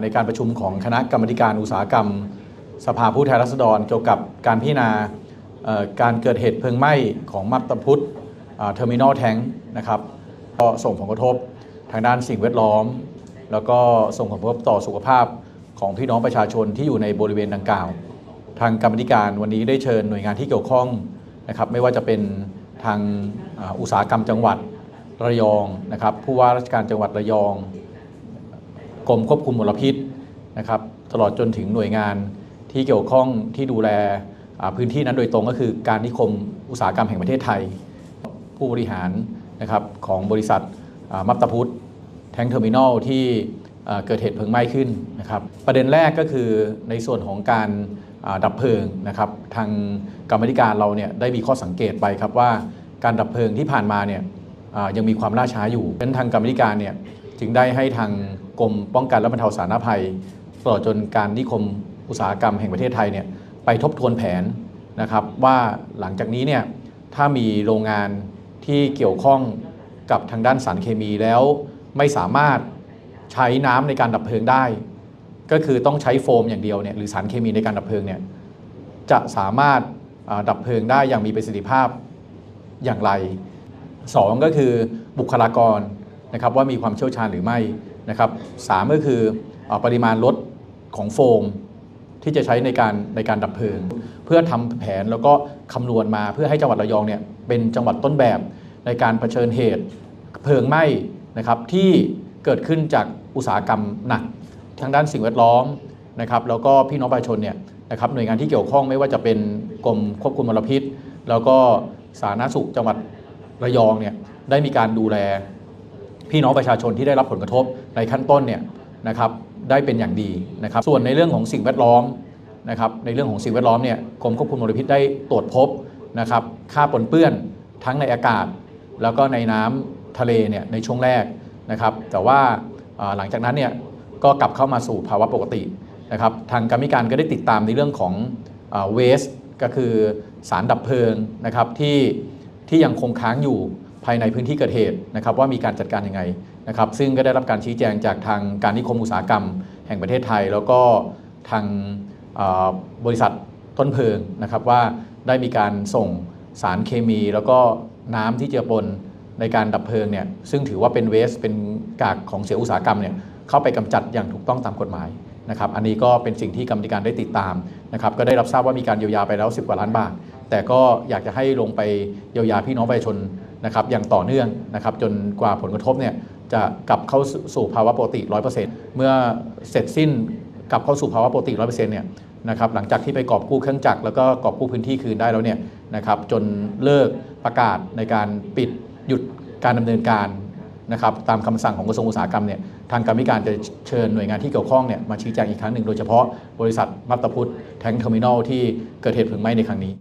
ในการประชุมของคณะกรรมการอุตสาหกรรม สภาผู้แทนราษฎรเกี่ยวกับการพิจารณาการเกิดเหตุเพลิงไหม้ของมัตตพุทธเทอร์มินอลแทงนะครับก็ส่งผลกระทบทางด้านสิ่งแวดล้อม แล้วก็ส่งผลกระทบต่อสุขภาพของพี่น้องประชาชนที่อยู่ในบริเวณดังกล่าว ทางกรรมธิการวันนี้ได้เชิญหน่วยงานที่เกี่ยวข้องนะครับไม่ว่าจะเป็นทางอุตสาหกรรมจังหวัดระยองนะครับผู้ว่าราชการจังหวัดระยอง กรมควบคุมมลพิษนะครับตลอดจนถึงหน่วยงานที่เกี่ยวข้องที่ดูแลพื้นที่นั้นโดยตรงก็คือการนิคมอุตสาหกรรมแห่งประเทศไทย ผู้บริหารนะครับของบริษัทมัตตพุทธแทงเทอร์มินอลที่เกิดเหตุเพลิงไหม้ขึ้นนะครับประเด็นแรกก็คือในส่วนของการดับเพลิงนะครับทางกรรมธิการเราเนี่ยได้มีข้อสังเกตไปครับว่าการดับเพลิงที่ผ่านมาเนี่ยยังมีความล่าช้าอยู่ดังนั้นทางกรรมธิการเนี่ยจึงได้ให้ทาง กรมป้องกันและบรรเทาสาธารณภัยตลอดจนการนิคมอุตสาหกรรมแห่งประเทศไทยเนี่ยไปทบทวนแผนนะครับว่าหลังจากนี้เนี่ยถ้ามีโรงงานที่เกี่ยวข้องกับทางด้านสารเคมีแล้ว ไม่สามารถใช้น้ำในการดับเพลิงได้ ก็คือต้องใช้โฟมอย่างเดียวเนี่ยหรือสารเคมีในการดับเพลิงเนี่ยจะสามารถดับเพลิงได้อย่างมีประสิทธิภาพอย่างไรสองก็คือบุคลากรนะครับว่ามีความเชี่ยวชาญหรือไม่ นะครับสามก็คืออปริมาณรถของโฟมที่จะใช้ในการในการดับเพลิง เพื่อทำแผนแล้วก็คำนวณมาเพื่อให้จังหวัดระยองเนี่ยเป็นจังหวัดต้นแบบในการเผชิญเหตุเพลิงไหม้นะครับที่เกิดขึ้นจากอุตสาหกรรมหนักทางด้านสิ่งแวดล้อมนะครับแล้วก็พี่น้องประชาชนเนี่ยนะครับหน่วยงานที่เกี่ยวข้องไม่ว่าจะเป็นกรมควบคุมมลพิษ แล้วก็สาธารณสุขจังหวัดระยองเนี่ยได้มีการดูแลพี่น้องประชาชนที่ได้รับผลกระทบ ในขั้นต้นเนี่ยนะครับได้เป็นอย่างดีนะครับ ส่วนในเรื่องของสิ่งแวดล้อมนะครับในเรื่องของสิ่งแวดล้อมเนี่ยกรมควบคุมมลพิษได้ตรวจพบนะครับค่าปนเปื้อนทั้งในอากาศ แล้วก็ในน้ำทะเลเนี่ยในช่วงแรกนะครับ แต่ว่าอ่าหลังจากนั้นเนี่ยก็กลับเข้ามาสู่ภาวะปกตินะครับทางกรรมิการก็ได้ติดตามในเรื่องของเวสก็คือสารดับเพลิงนะครับที่ที่ยังคงค้างอยู่ภายในพื้นที่เกิดเหตุนะครับว่ามีการจัดการยังไง นะครับซึ่งก็ได้รับการชี้แจงจากทางการนิคมอุตสาหกรรม แห่งประเทศไทย แล้วก็ทางบริษัทต้นเพลิงนะครับว่าได้มีการส่งสารเคมี แล้วก็น้ำที่เจือปนในการดับเพลิงเนี่ยซึ่งถือว่าเป็นเวสเป็นกากของเสียอุตสาหกรรมเนี่ยเข้าไปกำจัดอย่างถูกต้องตามกฎหมายนะครับอันนี้ก็เป็นสิ่งที่กรรมธิการได้ติดตามนะครับก็ได้รับทราบว่ามีการเยียวยาไปแล้ว 10 กว่าล้านบาท แต่ก็อยากจะให้ลงไปเยียวยาพี่น้องประชาชนนะครับอย่างต่อเนื่องนะครับจนกว่าผลกระทบเนี่ย จะกลับเข้าสู่ภาวะปกติ 100%เมื่อเสร็จสิ้นกลับเข้าสู่ภาวะปกติ 100%เนี่ยนะครับหลังจากที่ไปกอบกู้เครื่องจักรแล้วก็กอบกู้พื้นที่คืนได้แล้วเนี่ยนะครับจนเลิกประกาศในการปิดหยุดการดำเนินการนะครับตามคำสั่งของกระทรวงอุตสาหกรรมเนี่ยทางกรรมิการจะเชิญหน่วยงานที่เกี่ยวข้องเนี่ยมาชี้แจงอีกครั้งหนึ่งโดยเฉพาะบริษัทมัตตพุทธแทงเทอร์มินอลที่เกิดเหตุเพลิงไหม้ในครั้งนี้